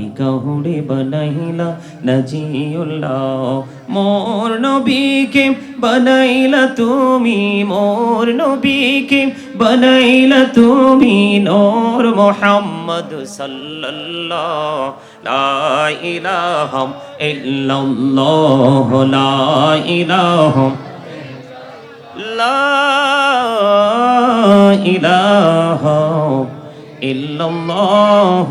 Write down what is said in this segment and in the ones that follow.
তুমি কাহুরে বানাইলা নাজিউল্লাহ। মোর নবীকে বানাইলা তুমি, মোর নবীকে বানাইলা তুমি নূর মোহাম্মদ সাল্লাল্লাহ। লা ইলাহা ইল্লাল্লাহ ইল্লাল্লাহ।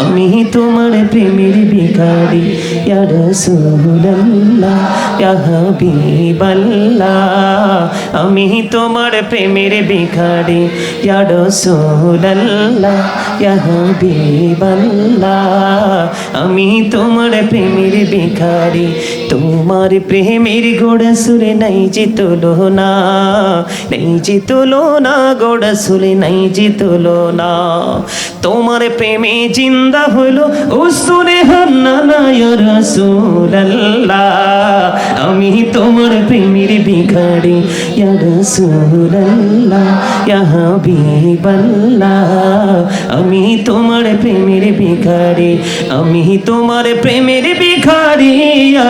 আমি তোমার প্রেমের ভিখারি, ইয়া রাসূলুল্লাহ, ইয়া হাবিবাল্লাহ। আমি তোমার প্রেমের ভিখারি, ইয়া রাসূলুল্লাহ, ইয়া হাবিবাল্লাহ। আমি তোমার প্রেমের ভিখারি, তোমার প্রেমের গোড়া সুরে নাই যে তোলো না নেই যে তোলো না গোড়া সুরে নাই যে তোলো না তোমার প্রেমে জিন্দা হলো উসুরে হান্না না ইয়া আমি তোমার প্রেমের রাসূলুল্লাহ, ইয়া হাবিবাল্লাহ। আমি তোমার প্রেমের ভিখারি, আমি তোমার প্রেমের ভিখারি, ইয়া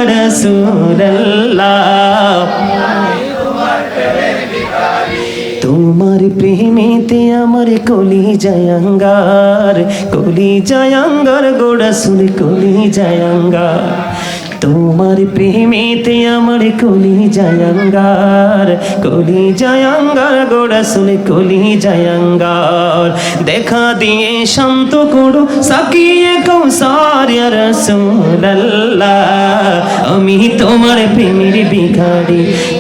আমার কলি জয়ঙ্গার কলি জয়ঙ্গার গোড়া সুর কলি জয়ঙ্গার তোমার প্রেমেতে আমার কলি জয়ঙ্গার কলি জয়ঙ্গার গোড়া শুনে কলি জয়ঙ্গার দেখা দিয়ে শান্ত করো, সাকিয়ে কৌসার রসুল্লাহ আমি তোমার প্রেমের ভিখারি।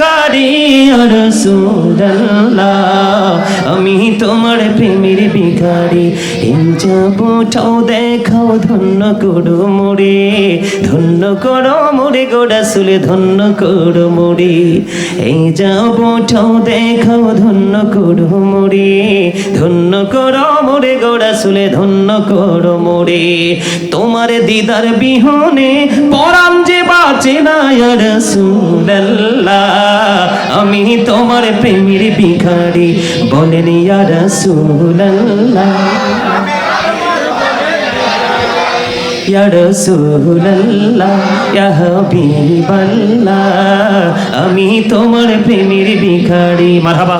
ভিখারি আমি তোমার প্রেমের ভিখারি। এই যাবটাও দেখাও, ধন্য করো মোরে। ধন্য করো মোরে গোড়া সুলে ধন্য করো মোরে। এই যাবটাও দেখাও, ধন্য করো মোরে। ধন্য করো মোরে গোড়া সুলে ধন্য করো মোরে। তোমার দিদার বিহনে পরাম যে বাঁচে না ইয়া রাসূলুল্লাহ আমি তোমার প্রেমের ভিখারি বলেন ইয়া রাসূলুল্লাহ ইয়া রাসূলুল্লাহ ইয়া হাবিবাল্লাহ, আমি তোমার প্রেমের ভিখারি। মারহাবা।